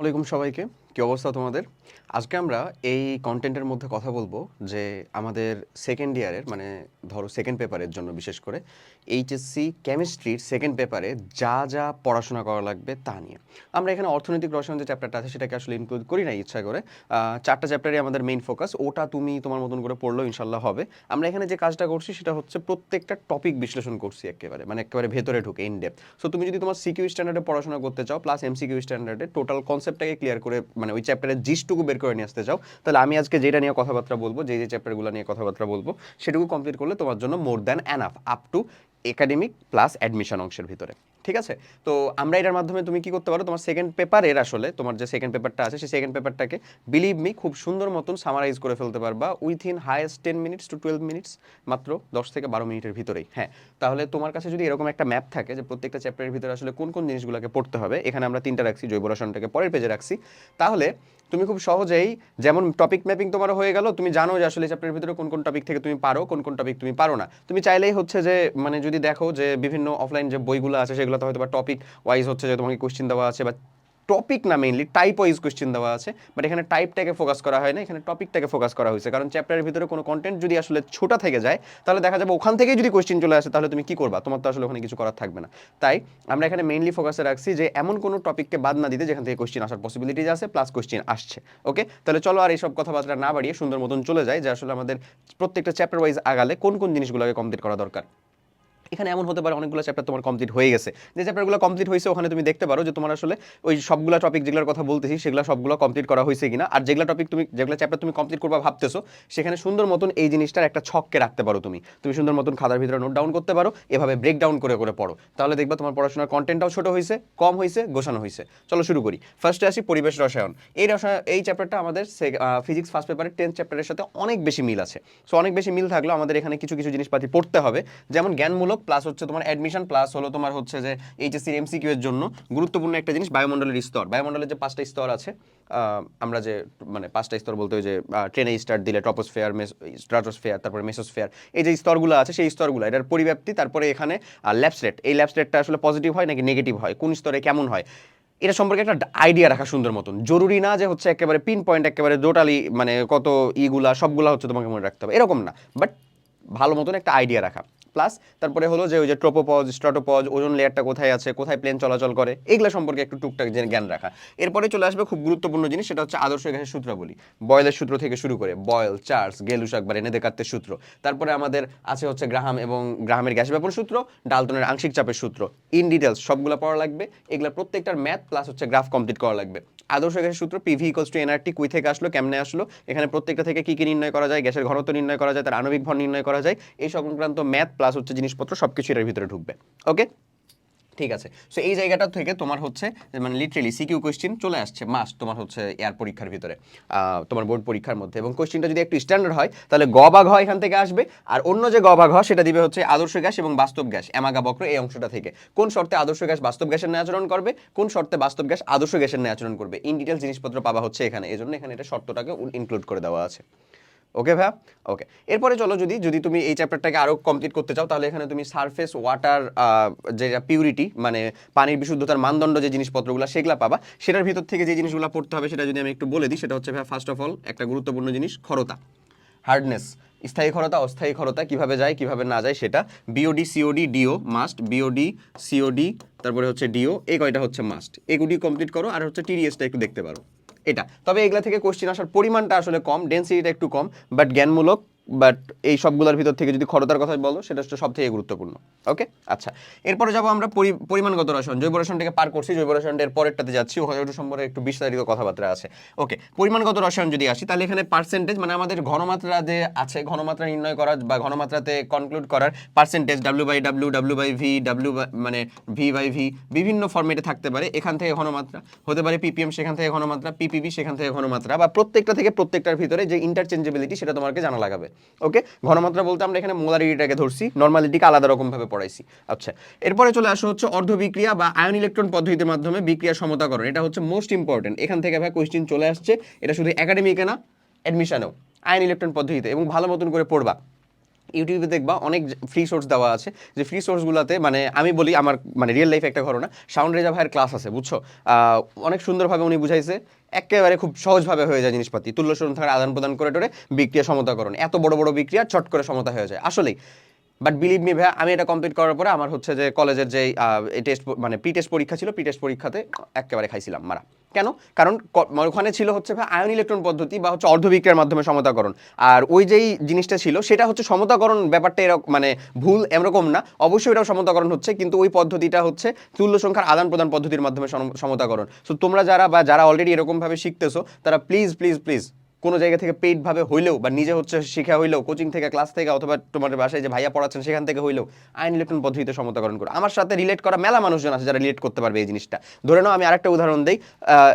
ওয়ালাইকুম সবাইকে। কি অবস্থা তোমাদের? আজকে আমরা এই কন্টেন্টের মধ্যে কথা বলব যে আমাদের সেকেন্ড ইয়ারের মানে ধরো সেকেন্ড পেপারের জন্য বিশেষ করে এইচএসসি কেমিস্ট্রির সেকেন্ড পেপারে যা যা পড়াশোনা করা লাগবে তা নিয়ে। আমরা এখানে অর্থনৈতিক রসায়ন যে চ্যাপ্টারটা আছে সেটাকে আসলে ইনক্লুড করি না ইচ্ছা করে। চারটা চ্যাপ্টারই আমাদের মেইন ফোকাস ওটা তুমি তোমার মতন করে পড়লেও ইনশাল্লাহ হবে। আমরা এখানে যে কাজটা করছি সেটা হচ্ছে প্রত্যেকটা টপিক বিশ্লেষণ করছি একেবারে মানে একেবারে ভেতরে ঢুকে ইন ডেপ সো তুমি যদি তোমার সিকিউ স্ট্যান্ডার্ডে পড়াশোনা করতে চাও প্লাস এমসিকিউ স্ট্যান্ডার্ডে টোটাল কনসেপ্টটাকে ক্লিয়ার করে মানে ওই চ্যাপ্টারের জিসটুকু বের করে নিয়ে আসতে চাও, তাহলে আমি আজকে যেটা নিয়ে কথাবার্তা বলব যে যে চ্যাপ্টারগুলো নিয়ে কথাবার্তা বলব, সেটুকু কমপ্লিট করলে তোমার জন্য more than enough up to academic plus admission অংশের ভিতরে। ঠিক আছে? তো আমরা এটার মাধ্যমে তুমি কি করতে পারো? তোমার সেকেন্ড পেপারের আসলে, তোমার যে সেকেন্ড পেপারটা আছে, সেই সেকেন্ড পেপারটাকে বিলিভ মি খুব সুন্দর মতন সামারাইজ করে ফেলতে পারবা within highest ten minutes to twelve minutes মাত্র দশ থেকে বারো মিনিটের ভিতরেই। হ্যাঁ তাহলে তোমার কাছে যদি এরকম একটা ম্যাপ থাকে যে প্রত্যেকটা চ্যাপ্টারের ভিতরে আসলে কোন কোন জিনিসগুলোকে পড়তে হবে, এখানে আমরা তিনটা রাখছি, জৈব রসায়নটাকে পরের পেজে রাখছি। তাহলে তুমি খুব সহজেই যেমন টপিক ম্যাপিং তোমার হয়ে গেল, তুমি জানো যে আসলে চ্যাপ্টারের ভিতরে কোন কোন টপিক থেকে তুমি পারো, কোন কোন টপিক তুমি পারো না। তুমি চাইলেই হচ্ছে যে মানে যদি দেখো যে বিভিন্ন অফলাইন যে বইগুলো আছে, সেগুলোতে হয়তো বা টপিক ওয়াইজ হচ্ছে যে তোমাকে কোশ্চেন দেওয়া আছে বা টপিক না মেইনলি টাইপ ওয়াইজ কোশ্চেন দেওয়া আছে বাট এখানে টাইপটাকে ফোকাস করা হয় না, এখানে টপিকটাকে ফোকাস করা হয়েছে, কারণ চ্যাপ্টারের ভিতরে কোনো কন্টেন্ট যদি আসলে ছোটা থেকে যায়, তাহলে দেখা যাবে ওখান থেকেই যদি কোশ্চেন চলে আসে, তাহলে তুমি কি করবা? তোমার তো আসলে ওখানে কিছু করার থাকবে না। তাই আমরা এখানে মেইনলি ফোকাসে রাখছি যে এমন কোনো টপিককে বাদ না দিতে যেখান থেকে কোশ্চেন আসার পসিবিলিটিজ আছে প্লাস কোশ্চেন আসছে ওকে তাহলে চলো আর এইসব কথাবার্তা না বাড়িয়ে সুন্দর মতন চলে যায় যে আসলে আমাদের প্রত্যেকটা চ্যাপ্টার ওয়াইজ আগালে কোন কোন জিনিসগুলোকে কমপ্লিট করা দরকার। এখানে এমন হতে পারে অনেকগুলো চ্যাপ্টার তোমার কমপ্লিট হয়ে গেছে। যে চ্যাপ্টারগুলো কমপ্লিট হয়েছে, ওখানে তুমি দেখতে পারো যে তোমার আসলে ওই সবগুলো টপিক যেগুলোর কথা বলতেছি, সেগুলো সবগুলো কমপ্লিট করা হয়েছে কিনা। আর যেগুলো টপিক তুমি, যেগুলো চ্যাপ্টার তুমি কমপ্লিট করবা ভাবতেছো, সেখানে সুন্দর মতন এই জিনিসটার একটা ছককে রাখতে পারো তুমি। তুমি সুন্দর মতন খাতার ভিতরে নোট ডাউন করতে পারো, এভাবে ব্রেক ডাউন করে করে পড়ো। তাহলে দেখবা তোমার পড়াশোনার কন্টেন্টটাও ছোট হয়েছে, কম হয়েছে, গোছানো হয়েছে। চলো শুরু করি। ফার্স্টে আসি পরিবেশ রসায়ন। এই রসায়ন, এই চ্যাপ্টারটা আমাদের ফিজিক্স ফার্স্ট পেপারের টেন্থ চ্যাপ্টারের সাথে অনেক বেশি মিল আছে। সো অনেক বেশি মিল থাকলেও আমাদের এখানে কিছু কিছু জিনিসপাতি পড়তে হবে। যেমন জ্ঞানমূলক প্লাস হচ্ছে তোমার অ্যাডমিশন প্লাস হলো তোমার হচ্ছে যে এইচএসসির এমসিকিউ এর জন্য গুরুত্বপূর্ণ একটা জিনিস বায়ুমণ্ডলের স্তর। বায়ুমণ্ডলের যে পাঁচটা স্তর আছে আমরা যে মানে পাঁচটা স্তর বলতে ওই যে ট্রেনে স্টার্ট দিলে টপোস্ফেয়ার স্ট্রাটোস্ফেয়ার তারপরে মেসোস্ফেয়ার এই যে স্তরগুলো আছে সেই স্তরগুলো, এটার পরিব্যাপ্তি, তারপরে এখানে ল্যাপস রেট এই ল্যাপস রেটটা আসলে পজিটিভ হয় নাকি নেগেটিভ হয়, কোন স্তরে কেমন হয়, এটা সম্পর্কে একটা আইডিয়া রাখা সুন্দর মতন। জরুরি না যে হচ্ছে একেবারে পিন পয়েন্ট একেবারে টোটালি মানে কত ইগুলা সবগুলা হচ্ছে তোমাকে মনে রাখতে হবে, এরকম না। বাট ভালো মতন একটা আইডিয়া রাখা। প্লাস তারপরে হলো যে ওই যে ট্রোপোপজ স্ট্রাটোপজ ওজন লেয়ারটা কোথায় আছে, কোথায় প্লেন চলাচল করে, এগুলো সম্পর্কে একটু টুকটাক জ্ঞান রাখা। এরপরে চলে আসবে খুব গুরুত্বপূর্ণ জিনিস, সেটা হচ্ছে আদর্শ গ্যাসের সূত্রাবলী। বয়েলের সূত্র থেকে শুরু করে, বয়েল চার্লস গেলুস একবার এনে দেখাত্তের সূত্র। তারপরে আমাদের আছে হচ্ছে গ্রাহাম এবং গ্রাহামের গ্যাস ব্যাপন সূত্র, ডালটনের আংশিক চাপের সূত্র। ইন ডিটেলস সবগুলো পড়া লাগবে, এগুলো প্রত্যেকটার ম্যাথ প্লাস হচ্ছে গ্রাফ কমপ্লিট করা লাগবে। আদর্শ গ্যাসের সূত্র পিভি ইকলস টু এনআরটি কুই থেকে আসলো, কেমনে আসলো, এখানে প্রত্যেকটা থেকে কী কী নির্ণয় করা যায়, গ্যাসের ঘনত্ব নির্ণয় করা যায়, তার আণবিক ভর নির্ণয় করা যায়, এই সংক্রান্ত ম্যাথ প্লাস হচ্ছে জিনিসপত্র সব কিছু এর ভিতরে ঢুকবে। ওকে ঠিক আছে। সো এই জায়গাটা থেকে তোমার হচ্ছে মানে লিটারেলি সিকিউ কোয়েশ্চেন চলে আসছে মাস্ট তোমার হচ্ছে এয়ার পরীক্ষার ভিতরে তোমার বোর্ড পরীক্ষার মধ্যে। এবং কোয়েশ্চেনটা যদি একটু স্ট্যান্ডার্ড হয়, তাহলে গ বা ঘ এখান থেকে আসবে, আর অন্য যে গ বা ঘ, সেটা দিবে হচ্ছে আদর্শ গ্যাস এবং বাস্তব গ্যাস, এমাগা বক্র এই অংশটা থেকে। কোন শর্তে আদর্শ গ্যাস বাস্তব গ্যাসের ন্যায় আচরণ করবে? কোন শর্তে বাস্তব গ্যাস আদর্শ গ্যাসের ন্যায় আচরণ করবে? ইন ডিটেল জিনিসপত্র পাওয়া হচ্ছে এখানে। এই জন্য এখানে এটা শর্তটাকে ইনক্লুড করে দেওয়া আছে। ওকে ভাইয়া? ওকে এরপরে চলো যদি যদি তুমি এই চ্যাপ্টারটাকে আরও কমপ্লিট করতে চাও, তাহলে এখানে তুমি সারফেস ওয়াটার যে পিউরিটি মানে পানির বিশুদ্ধতার মানদণ্ড যে জিনিসপত্রগুলো, সেগুলো পাবা। সেটার ভিতর থেকে যে জিনিসগুলো পড়তে হবে, সেটা যদি আমি একটু বলে দিই, সেটা হচ্ছে ভাইয়া ফার্স্ট অফ অল একটা গুরুত্বপূর্ণ জিনিস, খরতা। হার্ডনেস স্থায়ী খরতা, অস্থায়ী খরতা, কীভাবে যায়, কীভাবে না যায়, সেটা BOD COD DO must BOD COD তারপরে হচ্ছে ডিও এই কয়টা হচ্ছে মাস্ট এগুলি কমপ্লিট করো, আর হচ্ছে টিডিএসটা একটু দেখতে পারো। এটা। তবে এগুলা থেকে কোশ্চিন আসার পরিমাণটা আসলে কম ডেন্সিটিটা একটু কম বাট জ্ঞানমূলক বাট এই সবগুলোর ভিতর থেকে যদি খরতার কথা বলো, সেটা হচ্ছে সব থেকে গুরুত্বপূর্ণ। ওকে আচ্ছা। এরপরে যাব আমরা পরি- পরিমাণগত রসায়ন। জৈব রসায়নটাকে পার করছি, জৈব রসায়নের পরেরটাতে যাচ্ছি ওখানে একটু সম্পর্কে একটু বিস্তারিত কথাবার্তা আছে। ওকে পরিমাণগত রসায়ন যদি আসি, তাহলে এখানে পার্সেন্টেজ মানে আমাদের ঘনমাত্রা যে আছে, ঘনমাত্রা নির্ণয় করা বা ঘনমাত্রাতে কনক্লুড করার percentage W by W W by V W মানে ভি বাই ভি বিভিন্ন ফর্মেটে থাকতে পারে। এখান থেকে ঘনমাত্রা হতে পারে পিপিএম সেখান থেকে ঘনমাত্রা পিপিবি সেখান থেকে ঘনমাত্রা বা প্রত্যেকটা থেকে প্রত্যেকটার ভিতরে যে ইন্টারচেঞ্জেবিলিটি সেটা তোমাকে জানা লাগাবে। ওকে ঘনমাত্রা বলতে আমরা এখানে মোলারিটিটাকে ধরছি নর্মালিটিকে আলাদা রকমভাবে পড়াইছি। আচ্ছা এরপরে চলে আসা হচ্ছে অর্ধবিক্রিয়া বা আয়ন ইলেকট্রন পদ্ধতির মাধ্যমে বিক্রিয়া সমতাকরণ। এটা হচ্ছে মোস্ট ইম্পর্টেন্ট এখান থেকে ভাই কোয়েশ্চেন চলে আসছে। এটা শুধু একাডেমিকে না অ্যাডমিশনেও আয়ন ইলেকট্রন পদ্ধতিতে এবং ভালো মতন করে পড়বা। ইউটিউবে দেখবা অনেক ফ্রি সোর্স দেওয়া আছে। যে ফ্রি সোর্সগুলোতে মানে আমি বলি আমার মানে রিয়েল লাইফে একটা ঘটনা। সাউন্ড রেজা ভাইয়ের ক্লাস আছে, বুঝছ? অনেক সুন্দরভাবে উনি বুঝাইছে। একেবারে খুব সহজভাবে হয়ে যায় জিনিসপাতি। তুল্য থাকার আদান প্রদান করে টোরে বিক্রিয়া সমতাকরণ এত বড় বড় বিক্রিয়া চট করে সমতা হয়ে যায়। আসলেই বাট বিলিভ মি ভাইয়া, আমি এটা কমপ্লিট করার পরে আমার হচ্ছে যে কলেজের যে টেস্ট মানে প্রি টেস্ট পরীক্ষা ছিল প্রি টেস্ট পরীক্ষাতে একেবারে খাইছিলাম, মারা। কেন? কারণ ওখানে ছিল হচ্ছে ভাই আয়ন ইলেকট্রন পদ্ধতি বা হচ্ছে অর্ধবিক্রিয়ার মাধ্যমে সমতাকরণ। আর ওই যেই জিনিসটা ছিল, সেটা হচ্ছে সমতাকরণ ব্যাপারটা এরকম মানে ভুল এরকম না। অবশ্যই এটাও সমতাকরণ হচ্ছে, কিন্তু ওই পদ্ধতিটা হচ্ছে তুল্য সংখ্যার আদান প্রদান পদ্ধতির মাধ্যমে সম- সমতাকরণ। সো তোমরা যারা বা যারা অলরেডি এরকমভাবে শিখতেছো, তারা প্লিজ প্লিজ প্লিজ কোনো জায়গা থেকে পেইডভাবে হইলেও বা নিজে হচ্ছে শিখা হইলেও কোচিং থেকে ক্লাস থেকে অথবা তোমার বাসায় যে ভাইয়া পড়াচ্ছেন সেখান থেকে হইলেও আইন ইলেকট্রন পদ্ধতিতে সমতাকরণ করো। আমার সাথে রিলেট করা মেলা মানুষজন আছে যারা রিলেট করতে পারবে এই জিনিসটা। ধরে নাও আমি আরেকটা উদাহরণ দিই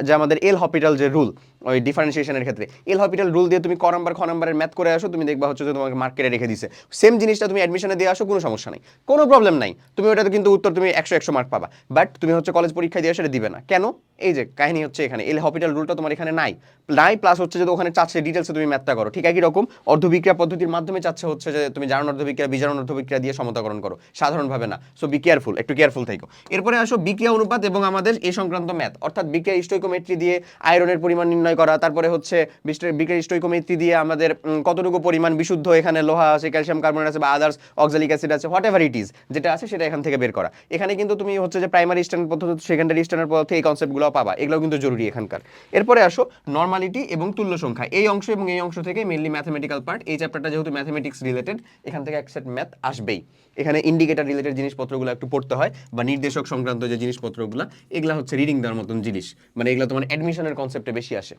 যে আমাদের এল হপিটাল যে রুল ওই ডিফারেন্সিয়েশনের ক্ষেত্রে। এল হপিটাল রুল দিয়ে তুমি ক নাম্বার খ নাম্বারের ম্যাথ করে আসো, তুমি দেখবা হচ্ছে যে তোমাকে মার্কেটে রেখে দিছে। সেম জিনিসটা তুমি অ্যাডমিশনে দিয়ে আসো, কোনো সমস্যা নেই। কোনো প্রবলেম নাই। তুমি ওটাতে কিন্তু উত্তর তুমি একশো একশো মার্ক পাবা। বাট তুমি হচ্ছে কলেজ পরীক্ষা দিয়ে সেটা দিবে না। কেন? এই যে কাহিনী হচ্ছে এখানে। এল হপিটাল রুলটা তোমার এখানে নাই। নাই প্লাস হচ্ছে যে ওখানে চাচ্ছে ডিটেলসে তুমি ম্যাথটা করো। ঠিক একই রকম, অর্ধবিক্রিয়া পদ্ধতির মাধ্যমে চাচ্ছে হচ্ছে যে তুমি জারণ অর্ধবিক্রিয়া, বিজারণ অর্ধবিক্রিয়া দিয়ে সমতাকরণ করো। সাধারণভাবে না। সো বি কেয়ারফুল একটু কেয়ারফুল থাকো। এরপরে আসো বিক্রিয়া অনুপাত এবং আমাদের এই সংক্রান্ত ম্যাথ অর্থাৎ বিক্রিয়া স্টোইকোমেট্রি দিয়ে আয়রনের পরিমাণ নির্ণয় করা, তারপরে হচ্ছে বিক্রিয়া স্টোইকোমেট্রি দিয়ে আমাদের কতটুকু পরিমাণ বিশুদ্ধ এখানে লোহা আছে, ক্যালসিয়াম কার্বনেট আছে বা আদার্স অক্সালিক অ্যাসিড আছে হোয়াট এভার ইট ইজ যেটা আছে সেটা এখান থেকে বের করা। এখানে কিন্তু তুমি হচ্ছে যে প্রাইমারি স্ট্যান্ডার্ড পদ্ধতি সেকেন্ডারি স্ট্যান্ডার্ড পদ্ধতি, এই কনসেপ্টগুলো পাবা এগুলো কিন্তু জরুরি এখানকার। এরপরে আসো নর্মালিটি এবং তুল্য সংখ্যা। এই অংশ এবং এই অংশ থেকে মেনলি ম্যাথমেটিক্যাল পার্ট এই চ্যাপ্টারটা যেহেতু ম্যাথমেটিক্স রিলেটেড এখান থেকে এক সেট ম্যাথ আসবেই। এখানে ইন্ডিকেটার রিলেটেড জিনিসপত্রগুলো একটু পড়তে হয়, বা নির্দেশক সংক্রান্ত যে জিনিসপত্রগুলো, এগুলা হচ্ছে রিডিং দেওয়ার মতন জিনিস। মানে এগুলো তোমার অ্যাডমিশনের কনসেপ্টে বেশি আসে।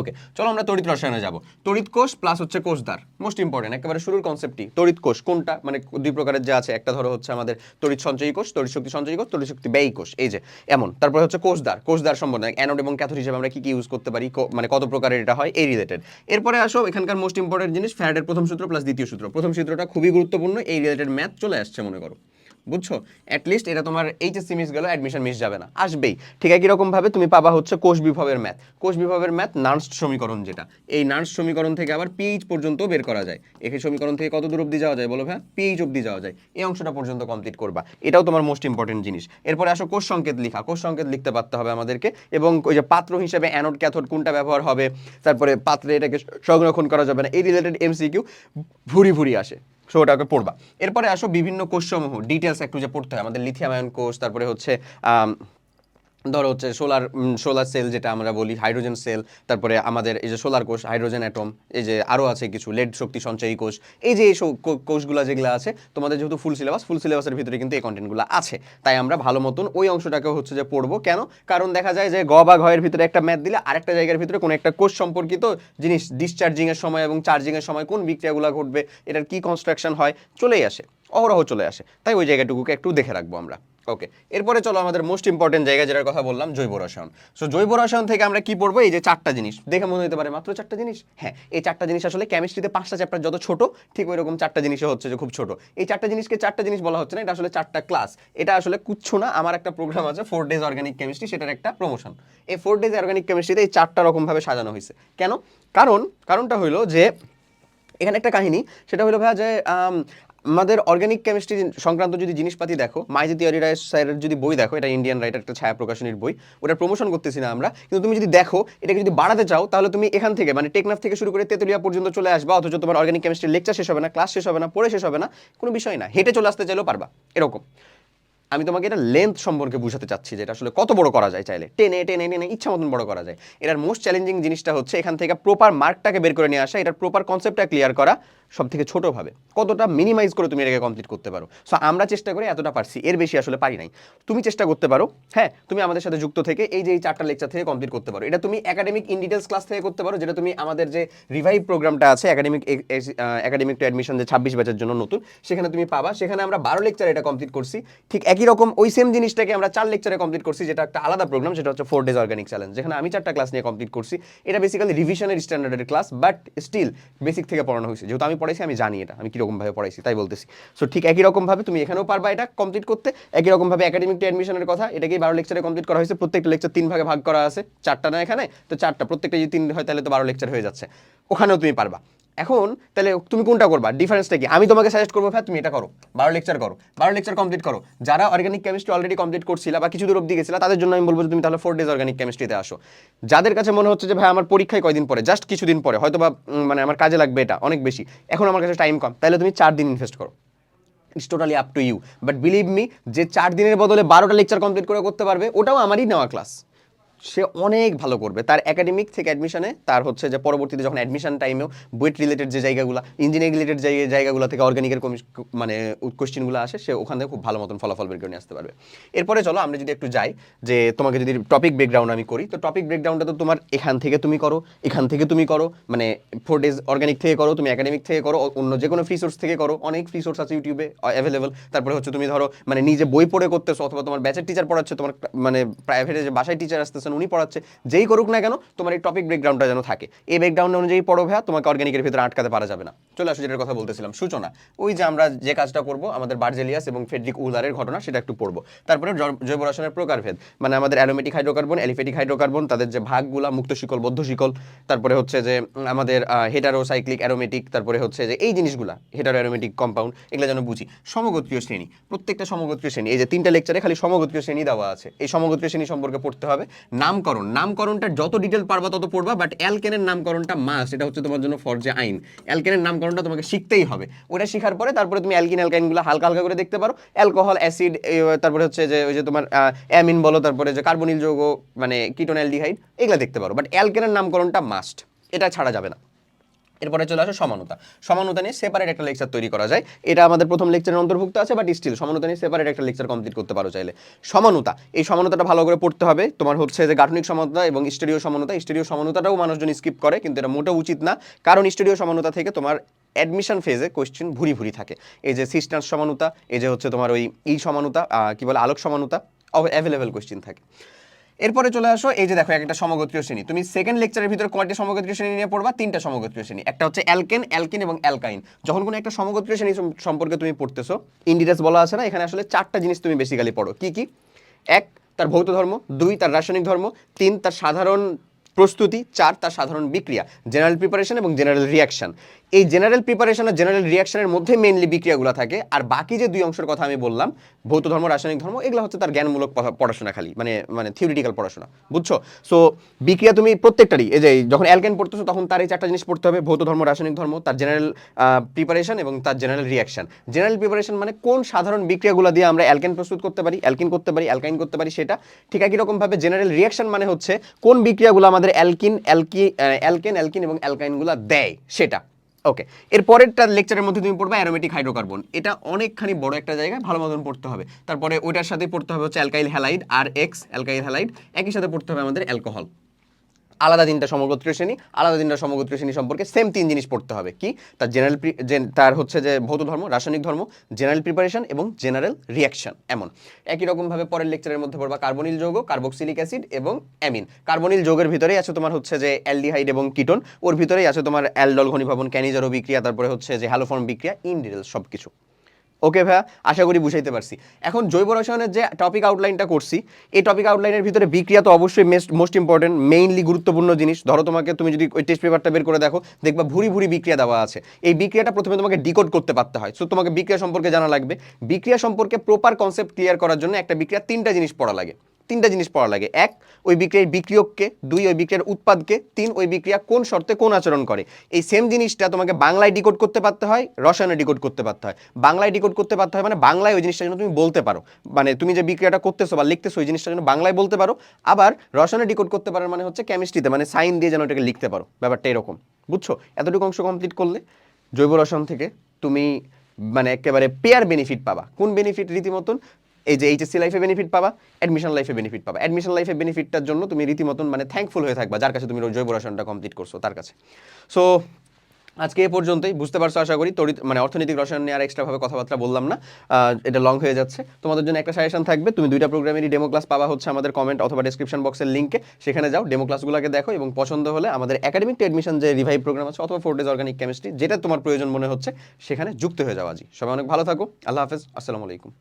ওকে চলো আমরা তড়িৎ রসায়নে যাব। তড়িৎ কোষ প্লাস হচ্ছে কোষদ্বার মোস্ট ইম্পর্টেন্ট একেবারে শুরুর কনসেপ্টটি তড়িৎ কোষ কোনটা? মানে দুই প্রকারের যে আছে, একটা ধরো হচ্ছে আমাদের তড়িৎ সঞ্চয়ী কোষ, তড়িৎ শক্তি সঞ্চয়ী কোষ, তড়িৎ শক্তি ব্যয়ী কোষ, এই যে, এমন। তারপরে হচ্ছে কোষদ্বার কোষদ্বার সম্বন্ধে অ্যানোড এবং ক্যাথোড হিসেবে আমরা কি কি ইউজ করতে পারি মানে কত প্রকারের এটা হয়, এই রিলেটেড এরপরে আসো, এখানকার মোস্ট ইম্পর্টেন্ট জিনিস ফ্যারাডের প্রথম সূত্র প্লাস দ্বিতীয় সূত্র। প্রথম সূত্রটা খুবই গুরুত্বপূর্ণ, এই রিলেটেড ম্যাথ চলে আসছে, মনে করো। বুঝছ? অ্যাটলিস্ট এটা তোমার এইচএসসি মিস গেল অ্যাডমিশন মিস যাবে না। আসবেই। ঠিক একই রকম ভাবে তুমি পাবা হচ্ছে কোষ বিভবের ম্যাথ কোষ বিভবের ম্যাথ নার্স সমীকরণ যেটা। এই নার্স সমীকরণ থেকে আবার পিএইচ পর্যন্ত বের করা যায়। একে সমীকরণ থেকে কত দূর অবধি যাওয়া যায় বলো ভাই পিএইচ অবধি যাওয়া যায়। এই অংশটা পর্যন্ত কমপ্লিট করবা। এটাও তোমার মোস্ট ইম্পর্টেন্ট জিনিস। এরপরে আসো কোষ সংকেত লিখা। কোষ সংকেত লিখতে পারতে হবে আমাদেরকে। এবং ওই যে পাত্র হিসেবে অ্যানোড ক্যাথোড কোনটা ব্যবহার হবে? তারপরে পাত্রে এটাকে সংরক্ষণ করা যাবে না। এই রিলেটেড এমসিকিউ ভুরি ভুরি আসে। সো ওটাকে পড়বা। এরপরে আসো বিভিন্ন কোষসমূহ। ডিটেলস একটু যে পড়তে হয়। আমাদের লিথিয়াম আয়ন কোষ, তারপরে হচ্ছে ধরো হচ্ছে সোলার সোলার সেল যেটা আমরা বলি, হাইড্রোজেন সেল, তারপরে আমাদের এই যে সোলার কোষ, হাইড্রোজেন অ্যাটম, এই যে আরও আছে কিছু, লেড শক্তি সঞ্চয়ী কোষ, এই যে এই কোষগুলো যেগুলো আছে, তোমাদের যেহেতু ফুল সিলেবাস ফুল সিলেবাসের ভিতরে কিন্তু এই কন্টেন্টগুলো আছে। তাই আমরা ভালো মতন ওই অংশটাকে হচ্ছে যে পড়ব। কেন? কারণ দেখা যায় যে গ বা ঘয়ের ভিতরে একটা ম্যাথ দিলে আরেকটা জায়গার ভিতরে কোনো একটা কোষ সম্পর্কিত জিনিস ডিসচার্জিংয়ের সময় এবং চার্জিংয়ের সময় কোন বিক্রিয়াগুলো ঘটবে, এটার কি কনস্ট্রাকশন হয়, চলেই আসে, অহরহ চলে আসে। তাই ওই জায়গাটুকুকে একটু দেখে রাখব আমরা। ওকে এরপরে চলো আমাদের মোস্ট ইম্পর্টেন্ট জায়গা যেটার কথা বললাম, জৈব রসায়ন। সো জৈব রসায়ন থেকে আমরা কি পড়ব? এই যে চারটা জিনিস। দেখে মনে হতে পারে মাত্র চারটা জিনিস? হ্যাঁ এই চারটা জিনিস আসলে কেমিস্ট্রিতে পাঁচটা চ্যাপ্টার যত ছোট, ঠিক ওই রকম চারটা জিনিসও হচ্ছে যে খুব ছোট। এই চারটা জিনিসকে চারটা জিনিস বলা হচ্ছে না, এটা আসলে চারটা ক্লাস এটা আসলে কুচ্ছু না, আমার একটা প্রোগ্রাম আছে ফোর ডেজ অর্গানিক কেমিস্ট্রি সেটার একটা প্রমোশন এই ফোর ডেজ অর্গানিক কেমিস্ট্রিতে এই চারটা রকমভাবে সাজানো হয়েছে। কেন? কারণ, কারণটা হইল যে, এখানে একটা কাহিনী, সেটা হলো ভাইয়া যে আমাদের অর্গানিক কেমিস্ট্রি সংক্রান্ত যদি জিনিসপাতি দেখো মাইজি তিওয়ারি রায় স্যারের যদি বই দেখো, এটা ইন্ডিয়ান রাইটার একটা ছায়া প্রকাশনীর বই ওটা প্রমোশন করতেছি না আমরা, কিন্তু তুমি যদি দেখো, এটাকে যদি বাড়াতে চাও, তাহলে তুমি এখান থেকে মানে টেকনাফ থেকে শুরু করে তেতুলিয়া পর্যন্ত চলে আসবা, অথচ তোমার অর্গানিক কেমিস্ট্রি লেকচার শেষ হবে না ক্লাস শেষ হবে না, পড়ে শেষ হবে না, কোনো বিষয় না, হেঁটে চলে আসতে চাইলেও পারবা, এরকম। আমি তোমাকে এটা লেন্থ সম্পর্কে বুঝাতে চাচ্ছি যে এটা আসলে কত বড় করা যায় চাইলে। টেনে টেনে টেনে, ইচ্ছা মতন বড় করা যায়। এটার মোস্ট চ্যালেঞ্জিং জিনিসটা হচ্ছে এখান থেকে প্রপার মার্কটাকে বের করে নিয়ে আসা, এটার প্রপার কনসেপ্টটা ক্লিয়ার করা সব থেকে ছোটোভাবে কতটা মিনিমাইজ করে তুমি এটাকে কমপ্লিট করতে পারো। সো আমরা চেষ্টা করে এতটা পারছি, এর বেশি আসলে পারি নাই। তুমি চেষ্টা করতে পারো হ্যাঁ তুমি আমাদের সাথে যুক্ত থেকে এই যে এই চারটা লেকচার থেকে কমপ্লিট করতে পারো। এটা তুমি একাডেমিক ইন ডিটেলস ক্লাস থেকে করতে পারো, যেটা তুমি আমাদের যে রিভাইভ প্রোগ্রামটা আছে একাডেমিক একাডেমিক টু অ্যাডমিশন যে ছাব্বিশ ব্যাচের জন্য নতুন, সেখানে তুমি পাবা। সেখানে আমরা বারো লেকচার এটা কমপ্লিট করছি। ঠিক একই রকম ওই সেম জিনিসটাকে আমরা চার লেকচারে কমপ্লিট করছি, যেটা একটা আলাদা প্রোগ্রাম সেটা হচ্ছে ফোর ডেজ অর্গানিক চ্যালেঞ্জ যেখানে আমি চারটা ক্লাস নিয়ে কমপ্লিট করছি। এটা বেসিক্যালি রিভিশনের স্ট্যান্ডার্ডের ক্লাস বাট স্টিল বেসিক থেকে পড়ানো হয়েছে। যেহেতু আমি পড়াইছি, আমি জানি এটা। আমি কীরকমভাবে পড়াইছি, তাই বলতেছি। সো ঠিক একই রকমভাবে তুমি এখানেও পারবা এটা কমপ্লিট করতে। একই রকমভাবে একাডেমিক অ্যাডমিশনের কথা, এটাকেই বারো লেকচারে কমপ্লিট করা হয়েছে। প্রত্যেকটা লেকচার তিন ভাগে ভাগ করা আছে। চারটা না এখানে, তো চারটা। প্রত্যেকটা যদি তিন হয়, তাহলে তো বারো লেকচার হয়ে যাচ্ছে। ওখানেও তুমি পারবা। এখন তাহলে তুমি কোনটা করবা? ডিফারেন্সটা কি? আমি তোমাকে সাজেস্ট করব ভাই তুমি এটা করো। বারো লেকচার করো। বারো লেকচার কমপ্লিট করো। যারা অর্গানিক কেমিস্ট্রি অলরেডি কমপ্লিট করছিলা বা কিছু দূর অব্দি গেছিলা, তাদের জন্য আমি বলব তুমি তাহলে ফোর ডেজ অর্গানিক কেমিস্ট্রিতে আসো। যাদের কাছে মনে হচ্ছে যে, ভাই, আমার পরীক্ষায় কয়দিন পরে? জাস্ট কিছুদিন পরে। হয়তো বা মানে আমার কাজে লাগবে এটা, অনেক বেশি। এখন আমার কাছে টাইম কম। তাহলে তুমি চার দিন ইনভেস্ট করো। It's totally up to you but believe me যে চার দিনের বদলে বারোটা লেকচার কমপ্লিট করে করতে পারবে, ওটাও আমারই নেওয়া ক্লাস সে অনেক ভালো করবে। তার একাডেমিক থেকে অ্যাডমিশনে তার হচ্ছে যে পরবর্তীতে যখন অ্যাডমিশন টাইমেও বুয়েট রিলেটেড যে জায়গাগুলো ইঞ্জিনিয়ারিং রিলেটেড যে জায়গাগুলো থেকে অর্গানিকের মানে কোশ্চেনগুলো আসে, সে ওখান থেকে খুব ভালো মতন ফলাফল বের করে নিয়ে আসতে পারবে। এরপরে চলো আমরা যদি একটু যাই, যে তোমাকে যদি টপিক ব্রেকডাউন আমি করি, তো টপিক ব্রেকডাউনটা তো তোমার এখান থেকে তুমি করো, এখান থেকে তুমি করো মানে ফোর ডেজ অর্গানিক থেকে করো, তুমি একাডেমিক থেকে করো অন্য যে কোনো ফ্রি সোর্স থেকে করো, অনেক ফ্রি সোর্স আছে ইউটিউবে অ্যাভেলেবল তারপরে হচ্ছে তুমি ধরো মানে নিজে বই পড়ে করতেছো, অথবা তোমার ব্যাচের টিচার পড়াচ্ছে, তোমার মানে প্রাইভেটে যে বাসায় টিচার আসতেছেন উনি পড়াচ্ছে। যেই করুক না কেন, তোমার এই টপিক ব্রেকডাউনটা যেন থাকে। এই ব্রেকডাউন অনুযায়ী পড়ো ভাইয়া, তোমাকে অর্গানিকের ভিতরে আটকাতে পারা যাবে না। চলে আসো, যেটার কথা বলতেছিলাম, সূচনা। ওই যে আমরা যে কাজটা করব, আমাদের বার্জেলিয়াস এবং ফেডরিক উলারের ঘটনা, সেটা একটু পড়ব। তারপরে জৈব রসায়নের প্রকারভেদ। মানে আমাদের অ্যারোমেটিক হাইড্রোকার্বন এলিফেটিক হাইড্রোকার্বন, তাদের যে ভাগগুলা মুক্ত শিকল বদ্ধ শিকল তারপরে হচ্ছে যে আমাদের হেটারোসাইক্লিক অ্যারোমেটিক তারপরে হচ্ছে যে এই জিনিসগুলা হেটারো অ্যারোমেটিক কম্পাউন্ড এগুলো যেন বুঝি। সমগোত্রীয় শ্রেণি, প্রত্যেকটা সমগোত্রীয় শ্রেণি, এই যে তিনটা লেকচারে খালি সমগোত্রীয় শ্রেণি দেওয়া আছে। এই সমগোত্রীয় শ্রেণি সম্পর্কে পড়তে হবে। নামকরণ নামকরণটা যত ডিটেল পারবা তত পড়বা বাট অ্যালকেনের নামকরণটা মাস এটা হচ্ছে তোমার জন্য ফরজে আইন। অ্যালকেনের নামকরণটা তোমাকে শিখতেই হবে। ওটা শেখার পরে তারপরে তুমি অ্যালকিন অ্যালকাইনগুলো হালকা হালকা করে দেখতে পারো। অ্যালকোহল অ্যাসিড তারপরে হচ্ছে যে ওই যে তোমার অ্যামিন বলো, তারপরে যে কার্বনিল যৌগ মানে কিটোন অ্যালডিহাইড এগুলো দেখতে পারো। বাট অ্যালকেনের নামকরণটা মাস্ট এটা ছাড়া যাবে না। এরপরে চলে আসে সমানতা। সমানতা নিয়ে সেপারেট একটা লেকচার তৈরি করা যায়। এটা আমাদের প্রথম লেকচারের অন্তর্ভুক্ত আছে বাট স্টিল সমানতা নিয়ে সেপারেট একটা লেকচার কমপ্লিট করতে পারো চাইলে। সমানতা, এই সমানতাটা ভালো করে পড়তে হবে। তোমার হচ্ছে যে গাঠনিক সমানতা এবং স্টেরিও সমানতা, স্টেরিও সমানতাটাও মানুষজন স্কিপ করে, কিন্তু এটা মোটেও উচিত না। কারণ স্টেরিও সমানতা থেকে তোমার অ্যাডমিশন ফেজে কোয়েশ্চেন ভুরি ভুরি থাকে। এই যে সিস্টান্স সমানতা, এই যে হচ্ছে তোমার ওই ই সমানতা কি বলে, আলোক সমানতা অ্যাভেলেবেল কোয়েশ্চেন থাকে। এরপরে চলে আসো, এই যে দেখো একটা সমগোত্রীয় শ্রেণি। তুমি সেকেন্ড লেকচারের ভিতরে কয়টা সমগোত্রীয় শ্রেণি নিয়ে পড়বা? তিনটা সমগোত্রীয় শ্রেণি। একটা হচ্ছে অ্যালকেন অ্যালকিন এবং অ্যালকাইন যখন কোনো একটা সমগোত্রীয় শ্রেণি সম্পর্কে তুমি পড়তেছো ইন্ডিরাস বলা আছে না, এখানে আসলে চারটা জিনিস তুমি বেসিক্যালি পড়ো। কি কি? এক, তার ভৌত ধর্ম। দুই, তার রাসায়নিক ধর্ম। তিন, তার সাধারণ প্রস্তুতি। চার, তার সাধারণ বিক্রিয়া। জেনারেল প্রিপারেশন এবং জেনারেল রিয়াকশন এই জেনারেল প্রিপারেশন আর জেনারেল রিয়াকশনের মধ্যে মেইনলি বিক্রিয়াগুলো থাকে। আর বাকি যে দুই অংশের কথা আমি বললাম, ভৌত ধর্ম, রাসায়নিক ধর্ম, এগুলো হচ্ছে তার জ্ঞানমূলক পড়াশোনা খালি মানে মানে থিওরিটিক্যাল পড়াশোনা, বুঝছ? সো বিক্রিয়া তুমি প্রত্যেকটারই, এই যে, যখন অ্যালকেন পড়তেছো, তখন তার এই চারটা জিনিস পড়তে হবে, ভৌত ধর্ম, রাসায়নিক ধর্ম, তার জেনারেল প্রিপারেশন এবং তার জেনারেল রিয়াকশন জেনারেল প্রিপারেশন মানে কোন সাধারণ বিক্রিয়াগুলো দিয়ে আমরা অ্যালকেন প্রস্তুত করতে পারি অ্যালকিন করতে পারি অ্যালকাইন করতে পারি, সেটা ঠিক একই রকমভাবে জেনারেল রিয়াকশন মানে হচ্ছে কোন বিক্রিয়াগুলো আমাদের অ্যালকিন অ্যালকি অ্যালকেন অ্যালকিন এবং অ্যালকাইনগুলো দেয়, সেটা। ওকে এর পরেরটা লেকচারের মধ্যে তুমি পড়বে অ্যারোমেটিক হাইড্রোকার্বন এটা অনেকখানি বড় একটা জায়গায় ভালো মতন পড়তে হবে। তারপরে ওইটার সাথে পড়তে হবে হচ্ছে alkyl halide R X alkyl halide একই সাথে পড়তে হবে আমাদের অ্যালকোহল আলাদা তিনটা সমগোত্রীয় শ্রেণি, আলাদা তিনটা সমগোত্রীয় শ্রেণি সম্পর্কে সেম তিন জিনিস পড়তে হবে। কি? তার জেনারেল তার হচ্ছে যে ভৌত ধর্ম, রাসায়নিক ধর্ম জেনারেল প্রিপারেশন এবং জেনারেল রিয়াকশন এমন। একই রকমভাবে পরের লেকচারের মধ্যে পড়বা কার্বনিল যৌগ কার্বক্সিলিক অ্যাসিড এবং অ্যামিন কার্বনিল যৌগের ভিতরেই আছে তোমার হচ্ছে যে অ্যালডিহাইড এবং কিটোন, ওর ভিতরেই আছে তোমার অ্যালডল ঘনীভবন ক্যানিজারো বিক্রিয়া, তারপরে হচ্ছে যে হ্যালোফর্ম বিক্রিয়া ইন ডিটেলস সব কিছু ওকে ভাইয়া, আশা করি বুঝাইতে পারছি। এখন জৈব রসায়নের যে টপিক আউটলাইনটা করছি, এই টপিক আউটলাইনের ভিতরে বিক্রিয়া তো অবশ্যই মোস্ট ইম্পর্টেন্ট মেইনলি গুরুত্বপূর্ণ জিনিস। ধরো তোমাকে তুমি যদি ওই টেস্ট পেপারটা বের করে দেখো, দেখবা ভুরি ভুরি বিক্রিয়া দেওয়া আছে। এই বিক্রিয়াটা প্রথমে তোমাকে ডিকোড করতে পারতে হয়। সো তোমাকে বিক্রিয়া সম্পর্কে জানা লাগবে। বিক্রিয়া সম্পর্কে প্রপার কনসেপ্ট ক্লিয়ার করার জন্য একটা বিক্রিয়া তিনটা জিনিস পড়া লাগে। তিনটা জিনিস পড়া লাগে। এক, ওই বিক্রিয়ার বিক্রিয়ককে। দুই, ওই বিক্রিয়ার উৎপাদকে। তিন, ওই বিক্রিয়া কোন শর্তে কোন আচরণ করে। এই সেম জিনিসটা তোমাকে বাংলায় ডিকোড করতে পারতে হয়, রসায়নে ডিকোড করতে পারতে হয়। বাংলায় ডিকোড করতে পারতে হয় মানে বাংলায় ওই জিনিসটা যেন তুমি বলতে পারো। মানে তুমি যে বিক্রিয়াটা করতেছো বা লিখতেছো ওই জিনিসটা যেন বাংলায় বলতে পারো। আবার রসায়নে ডিকোড করতে পারার মানে হচ্ছে কেমিস্ট্রিতে মানে সাইন দিয়ে যেন এটাকে লিখতে পারো। ব্যাপারটা এরকম। বুঝছ? এতটুকু অংশ কমপ্লিট করলে জৈব রসায়ন থেকে তুমি মানে একেবারে পেয়ার বেনিফিট পাবা। কোন বেনিফিট রীতিমতন? এই যে এইচএসসি লাইফে বেনিফিট পাবা অ্যাডমিশন লাইফে বেনিফিট পাবা। অ্যাডমিশন লাইফে বেনিফিটটার জন্য তুমি রীতিমতন মানে থ্যাঙ্কফুল হয়ে থাকবা, যার কাছে তুমি জৈব রসায়নটা কমপ্লিট করছ তার কাছে। সো আজকে এ পর্যন্তই, বুঝতে পারছ আশা করি, তড়িৎ মানে অর্থনৈতিক রসায়ন নিয়ে আর এক্সট্রাভাবে কথাবার্তা বললাম না। এটা লং হয়ে যাচ্ছে। তোমাদের জন্য একটা সাজেশন থাকবে, তুমি দুইটা প্রোগ্রামেরই ডেমো ক্লাস পাওয়া হচ্ছে আমাদের কমেন্ট অথবা ডেসক্রিপশন বক্সের লিঙ্কে সেখানে যাও ডেমো ক্লাসগুলোকে দেখো এবং পছন্দ হলে আমাদের একাডেমিক অ্যাডমিশন যে রিভাইভ প্রোগ্রাম আছে অথবা ফোর ডেজ অর্গানিক কেমিস্ট্রি যেটা তোমার প্রয়োজন মনে হচ্ছে, সেখানে যুক্ত হয়ে যাওয়া আজই। সবাই অনেক ভালো থাকো, আল্লাহ হাফেজ, আসসালামু আলাইকুম।